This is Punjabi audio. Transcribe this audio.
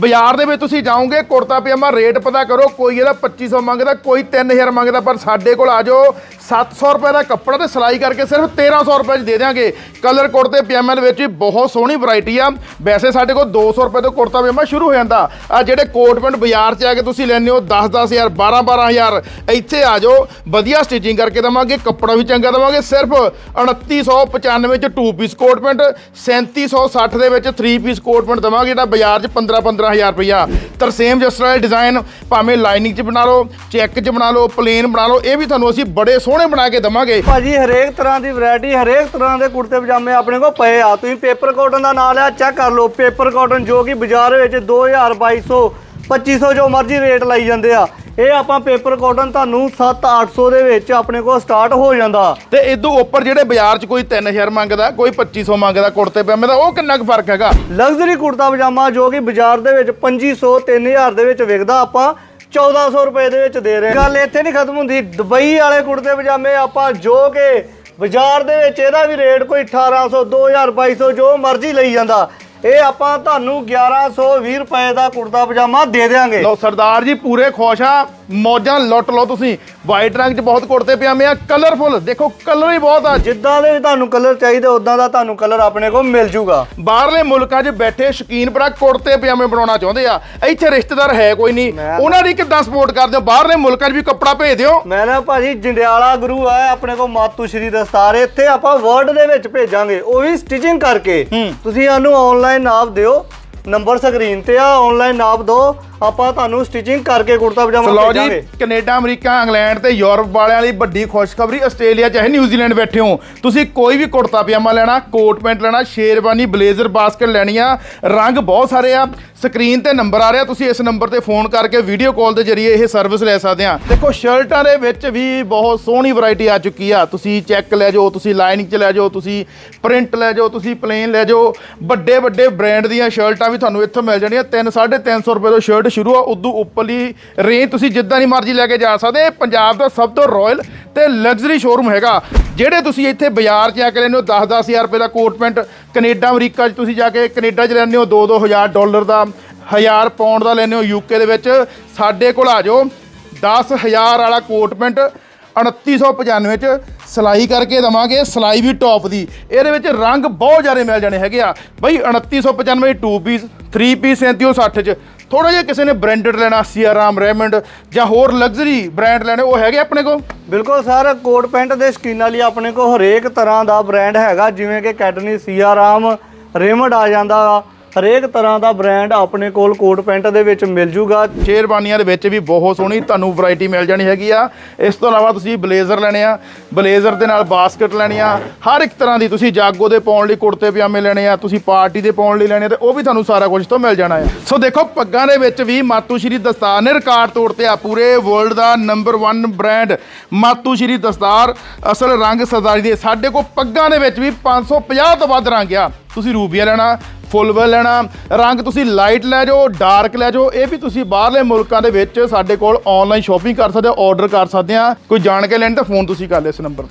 ਬਾਜ਼ਾਰ ਦੇ ਵਿੱਚ ਤੁਸੀਂ ਜਾਓਗੇ, ਕੁੜਤਾ ਪਜਾਮਾ ਰੇਟ ਪਤਾ ਕਰੋ, ਕੋਈ ਇਹਦਾ 2500 ਮੰਗਦਾ, ਕੋਈ 3000 ਮੰਗਦਾ, ਪਰ ਸਾਡੇ ਕੋਲ ਆ ਜਾਓ 700 ਰੁਪਏ ਦਾ ਕੱਪੜਾ ਤੇ ਸਿਲਾਈ ਕਰਕੇ ਸਿਰਫ 1300 ਰੁਪਏ 'ਚ ਦੇ ਦਿਆਂਗੇ। ਕਲਰ ਕੁੜਤੇ ਪਜਾਮੇ ਦੇ ਵਿੱਚ ਵੀ ਬਹੁਤ ਸੋਹਣੀ ਵੈਰਾਈਟੀ ਆ। ਵੈਸੇ ਸਾਡੇ ਕੋਲ 200 ਰੁਪਏ ਤੋਂ ਕੁੜਤਾ ਪਜਾਮਾ ਸ਼ੁਰੂ ਹੋ ਜਾਂਦਾ। ਆ ਜਿਹੜੇ ਕੋਟ ਪੈਂਟ ਬਾਜ਼ਾਰ 'ਚ ਆ ਕੇ ਤੁਸੀਂ ਲੈਂਦੇ ਹੋ 10 10000 12 12000 ਇੱਥੇ ਆ ਜਾਓ, ਵਧੀਆ ਸਟਿਚਿੰਗ ਕਰਕੇ ਦਵਾਂਗੇ, ਕੱਪੜਾ ਵੀ ਚੰਗਾ ਦਵਾਂਗੇ, ਸਿਰਫ 2995 ਚ 2 ਪੀਸ ਕੋਟ ਪੈਂਟ 3760 ਦੇ ਵਿੱਚ 3 ਪੀਸ ਕੋਟ ਪੈਂਟ ਦਵਾਂਗੇ, ਜਿਹੜਾ ਬਾਜ਼ਾਰ 'ਚ 15 15000 ਰੁਪਇਆ ਤਰਸੇਮ ਜਿਸ ਤਰ੍ਹਾਂ ਡਿਜ਼ਾਈਨ ਭਾਵੇਂ ਲਾਈਨਿੰਗ 'ਚ ਬਣਾ ਲਓ ਚੈੱਕ 'ਚ ਬਣਾ ਲਓ ਪਲੇਨ ਬਣਾ ਲਓ, ਇਹ ਵੀ ਤੁਹਾਨੂੰ ਅਸੀਂ ਬੜੇ ਸੋਹਣੇ ਬਣਾ ਕੇ ਦਵਾਂਗੇ। ਭਾਜੀ, ਹਰੇਕ ਤਰ੍ਹਾਂ ਦੀ ਵੈਰਾਈਟੀ ਹਰੇਕ ਤਰ੍ਹਾਂ ਦੇ ਕੁੜਤੇ ਪਜਾਮੇ ਆਪਣੇ ਕੋਲ ਪਏ ਆ। ਤੁਸੀਂ ਪੇਪਰ ਕਾਟਨ ਦਾ ਨਾਂ ਲਿਆ ਚੈੱਕ ਕਰ ਲਓ। ਪੇਪਰ ਕਾਟਨ ਜੋ ਕਿ ਬਾਜ਼ਾਰ ਵਿੱਚ 2000 2200 2500 ਜੋ ਮਰਜ਼ੀ ਰੇਟ ਲਾਈ ਜਾਂਦੇ ਆ। ਇਹ ਆਪਾਂ ਪੇਪਰ ਕਾਟਨ ਤੁਹਾਨੂੰ 7-800 ਦੇ ਵਿੱਚ ਆਪਣੇ ਕੋਲ ਸਟਾਰਟ ਹੋ ਜਾਂਦਾ। ਤੇ ਇਦੋਂ ਉੱਪਰ ਜਿਹੜੇ ਬਾਜ਼ਾਰ 'ਚ ਕੋਈ 3000 ਮੰਗਦਾ ਕੋਈ 2500 ਮੰਗਦਾ ਕੁੜਤੇ ਪਜਾਮੇ ਦਾ ਉਹ ਕਿੰਨਾ ਕੁ ਫ਼ਰਕ ਹੈਗਾ? ਲਗਜ਼ਰੀ ਕੁੜਤਾ ਪਜਾਮਾ ਜੋ ਕਿ ਬਾਜ਼ਾਰ ਦੇ ਵਿੱਚ 2500 3000 ਦੇ ਵਿੱਚ ਵਿਕਦਾ ਆਪਾਂ 1400 ਰੁਪਏ ਦੇ ਵਿੱਚ ਦੇ ਰਹੇ। ਗੱਲ ਇੱਥੇ ਨਹੀਂ ਖਤਮ ਹੁੰਦੀ ਦੁਬਈ ਵਾਲੇ ਕੁੜਤੇ ਪਜਾਮੇ ਆਪਾਂ ਜੋ ਕਿ ਬਾਜ਼ਾਰ ਦੇ ਵਿੱਚ ਇਹਦਾ ਵੀ ਰੇਟ ਕੋਈ 1800 2000 2200 ਜੋ ਮਰਜ਼ੀ ਲਈ ਜਾਂਦਾ। ਇਹ ਆਪਾਂ ਤੁਹਾਨੂੰ 1120 ਰੁਪਏ ਦਾ ਕੁੜਤਾ ਪਜਾਮਾ ਦੇ ਦੇਵਾਂਗੇ ਲਓ ਸਰਦਾਰ ਜੀ ਪੂਰੇ ਖੁਸ਼ ਆ। ਮੌਜਾਂ ਲੁੱਟ ਲਓ ਤੁਸੀਂ। ਵਾਈਟ ਰੰਗ 'ਚ ਬਹੁਤ ਕੁੜਤੇ ਪਜਾਮੇ ਆ ਕਲਰਫੁਲ ਦੇਖੋ ਕਲਰ ਹੀ ਬਹੁਤ ਆ। ਜਿੱਦਾਂ ਦੇ ਤੁਹਾਨੂੰ ਕਲਰ ਚਾਹੀਦੇ ਉਦਾਂ ਦਾ ਤੁਹਾਨੂੰ ਕਲਰ ਆਪਣੇ ਕੋਲ ਮਿਲ ਜੂਗਾ। ਬਾਹਰਲੇ ਮੁਲਕਾਂ 'ਚ ਬੈਠੇ ਸ਼ਕੀਨ ਭਰਾ ਕੁੜਤੇ ਪਜਾਮੇ ਬਣਾਉਣਾ ਚਾਹੁੰਦੇ ਆ। ਇੱਥੇ ਰਿਸ਼ਤੇਦਾਰ ਹੈ ਕੋਈ ਨਹੀਂ। ਉਹਨਾਂ ਦੀ ਕਿੱਦਾਂ ਸਪੋਰਟ ਕਰਦੇ ਹੋ? ਬਾਹਰਲੇ ਮੁਲਕਾਂ 'ਚ ਵੀ ਕੱਪੜਾ ਭੇਜ ਦਿਓ। ਮੈਂ ਨਾ ਭਾਜੀ ਜੰਡਿਆਲਾ ਗੁਰੂ ਹੈ ਆਪਣੇ ਕੋਲ ਮਾਤੂ ਸ਼੍ਰੀ ਦਸਤਾਰ। ਇੱਥੇ ਆਪਾਂ ਵਰਡ ਦੇ ਵਿੱਚ ਭੇਜਾਂਗੇ। ਉਹ ਵੀ ਸਟਿਚਿੰਗ ਕਰਕੇ। ਤੁਸੀਂ ਸਾਨੂੰ ਆਨਲਾਈਨ ਨਾਪ ਦਿਓ ਨੰਬਰ ਸਕਰੀਨ ਤੇ ਆ ਆਨਲਾਈਨ ਨਾਪ ਦਿਓ ਆਪਾਂ ਤੁਹਾਨੂੰ ਸਟਿਚਿੰਗ ਕਰਕੇ ਕੁੜਤਾ ਪਜਾਮਾ ਲਓ ਜੀ ਭੇਜਾਂਗੇ। ਕੈਨੇਡਾ ਅਮਰੀਕਾ ਇੰਗਲੈਂਡ ਤੇ ਯੂਰਪ ਵਾਲਿਆਂ ਲਈ ਵੱਡੀ ਖੁਸ਼ਖਬਰੀ ਆਸਟ੍ਰੇਲੀਆ ਚਾਹੇ ਨਿਊਜ਼ੀਲੈਂਡ ਬੈਠੇ ਹੋ। ਤੁਸੀਂ ਕੋਈ ਵੀ ਕੁੜਤਾ ਪਜਾਮਾ ਲੈਣਾ ਕੋਟ ਪੈਂਟ ਲੈਣਾ ਸ਼ੇਰਵਾਨੀ ਬਲੇਜ਼ਰ ਬਾਸਕਟ ਲੈਣੀ ਆ ਰੰਗ ਬਹੁਤ ਸਾਰੇ ਆ ਸਕਰੀਨ ਤੇ ਨੰਬਰ ਆ ਰਿਹਾ ਤੁਸੀਂ ਇਸ ਨੰਬਰ ਤੇ ਫੋਨ ਕਰਕੇ ਵੀਡੀਓ ਕਾਲ ਦੇ ਜ਼ਰੀਏ ਇਹ ਸਰਵਿਸ ਲੈ ਸਕਦੇ ਆ। ਦੇਖੋ ਸ਼ਰਟਾਂ ਦੇ ਵਿੱਚ ਵੀ ਬਹੁਤ ਸੋਹਣੀ ਵੈਰਾਈਟੀ ਆ ਚੁੱਕੀ ਆ। ਤੁਸੀਂ ਚੈੱਕ ਲੈ ਜਾਓ ਤੁਸੀਂ ਲਾਈਨਿੰਗ ਚ ਲੈ ਜਾਓ ਤੁਸੀਂ ਪ੍ਰਿੰਟ ਲੈ ਜਾਓ ਤੁਸੀਂ ਪਲੇਨ ਲੈ ਜਾਓ। ਵੱਡੇ ਵੱਡੇ ਬ੍ਰਾਂਡ ਦੀਆਂ ਸ਼ਰਟਾਂ ਵੀ ਤੁਹਾਨੂੰ ਇੱਥੋਂ ਮਿਲ ਜਾਣੀਆਂ। 3 350 ਰੁਪਏ ਤੋਂ ਸ਼ਰਟ ਸ਼ੁਰੂ ਆ, ਉਦੋਂ ਉੱਪਰਲੀ ਰੇਂਜ ਤੁਸੀਂ ਜਿੱਦਾਂ ਦੀ ਮਰਜ਼ੀ ਲੈ ਕੇ ਜਾ ਸਕਦੇ ਇਹ ਪੰਜਾਬ ਦਾ ਸਭ ਤੋਂ ਰਾਇਲ ਤੇ ਲਗਜ਼ਰੀ ਸ਼ੋਰੂਮ ਹੈਗਾ। ਜਿਹੜੇ ਤੁਸੀਂ ਇੱਥੇ ਬਾਜ਼ਾਰ 'ਚ ਆ ਕੇ ਲੈਂਦੇ ਹੋ 10 10000 ਰੁਪਏ ਦਾ ਕੋਟ ਪੈਂਟ ਕੈਨੇਡਾ, ਅਮਰੀਕਾ 'ਚ ਤੁਸੀਂ ਜਾ ਕੇ ਕੈਨੇਡਾ 'ਚ ਲੈਂਦੇ ਹੋ 2 2000 ਡਾਲਰ ਦਾ 1000 ਪਾਉਂਡ ਦਾ ਲੈਂਦੇ ਹੋ ਯੂਕੇ ਦੇ ਵਿੱਚ। ਸਾਡੇ ਕੋਲ ਆ ਜਾਓ 10000 ਵਾਲਾ ਕੋਟ ਪੈਂਟ 2995 ਚ ਸਿਲਾਈ ਕਰਕੇ ਦਵਾਂਗੇ, ਸਿਲਾਈ ਵੀ ਟੌਪ ਦੀ। ਇਹਦੇ ਵਿੱਚ ਰੰਗ ਬਹੁਤ ਜ਼ਿਆਦਾ ਮਿਲ ਜਾਣੇ ਹੈਗੇ ਆ। ਬਈ 2995 2 ਪੀਸ 3 ਪੀਸ 3760 ਚ। ਥੋੜਾ ਜਿਹਾ ਕਿਸੇ ਨੇ ਬ੍ਰਾਂਡਡ ਲੈਣਾ ਸੀਆਰਾਮ ਰੈਮੰਡ ਜਾਂ ਹੋਰ ਲਗਜ਼ਰੀ ਬ੍ਰਾਂਡ ਲੈਣੇ, ਉਹ ਹੈਗੇ ਆਪਣੇ ਕੋਲ ਬਿਲਕੁਲ ਸਰ, ਕੋਟ ਪੈਂਟ ਦੇ ਸ਼ਕੀਨਾਂ ਲਈ ਆਪਣੇ ਕੋਲ ਹਰੇਕ ਤਰ੍ਹਾਂ ਦਾ ਬ੍ਰਾਂਡ ਹੈਗਾ, ਜਿਵੇਂ ਕਿ ਕੈਟਨੀ ਸੀਆਰਾਮ ਰੇਮੰਡ ਆ ਜਾਂਦਾ ਵਾ। ਹਰੇਕ ਤਰ੍ਹਾਂ ਦਾ ਬ੍ਰਾਂਡ ਆਪਣੇ ਕੋਲ ਕੋਟ ਪੈਂਟ ਦੇ ਵਿੱਚ ਮਿਲ ਜੂਗਾ। ਸ਼ੇਰਵਾਨੀਆਂ ਦੇ ਵਿੱਚ ਵੀ ਬਹੁਤ ਸੋਹਣੀ ਤੁਹਾਨੂੰ ਵੈਰਾਈਟੀ ਮਿਲ ਜਾਣੀ ਹੈਗੀ ਆ। ਇਸ ਤੋਂ ਇਲਾਵਾ ਤੁਸੀਂ ਬਲੇਜ਼ਰ ਲੈਣੇ ਆ, ਬਲੇਜ਼ਰ ਦੇ ਨਾਲ ਬਾਸਕਟ ਲੈਣੀ ਆ, ਹਰ ਇੱਕ ਤਰ੍ਹਾਂ ਦੀ ਤੁਸੀਂ ਜਾਗੋ ਦੇ ਪਾਉਣ ਲਈ ਕੁੜਤੇ ਪਜਾਮੇ ਲੈਣੇ ਆ, ਤੁਸੀਂ ਪਾਰਟੀ ਦੇ ਪਾਉਣ ਲਈ ਲੈਣੇ ਆ ਤੇ ਉਹ ਵੀ ਤੁਹਾਨੂੰ ਸਾਰਾ ਕੁਝ ਤੋਂ ਮਿਲ ਜਾਣਾ ਆ। ਸੋ ਦੇਖੋ ਪੱਗਾਂ ਦੇ ਵਿੱਚ ਵੀ ਮਾਤੂ ਸ਼੍ਰੀ ਦਸਤਾਰ ਨੇ ਰਿਕਾਰਡ ਤੋੜਤੇ ਆ ਪੂਰੇ ਵਰਲਡ ਦਾ ਨੰਬਰ 1 ਬ੍ਰਾਂਡ ਮਾਤੂ ਸ਼੍ਰੀ ਦਸਤਾਰ। ਅਸਲ ਰੰਗ ਸਰਦਾਰੀ ਦੇ ਸਾਡੇ ਕੋਲ ਪੱਗਾਂ ਦੇ ਵਿੱਚ ਵੀ 550 ਤੋਂ ਵੱਧ ਰੰਗ ਆ। ਤੁਸੀਂ ਰੂਬੀਆ ਲੈਣਾ ਫੁੱਲ ਵੈਲ ਲੈਣਾ। ਰੰਗ ਤੁਸੀਂ ਲਾਈਟ ਲੈ ਜਾਓ, ਡਾਰਕ ਲੈ ਜਾਓ, ਇਹ ਵੀ ਤੁਸੀਂ ਬਾਹਰਲੇ ਮੁਲਕਾਂ ਦੇ ਵਿੱਚ ਸਾਡੇ ਕੋਲ ਆਨਲਾਈਨ ਸ਼ਾਪਿੰਗ ਕਰ ਸਕਦੇ ਹੋ ਆਰਡਰ ਕਰ ਸਕਦੇ ਆ। ਕੋਈ ਜਾਣ ਕੇ ਲੈਣ ਤਾਂ ਫੋਨ ਤੁਸੀਂ ਕਰ ਲਿਓ ਇਸ ਨੰਬਰ ਤੇ।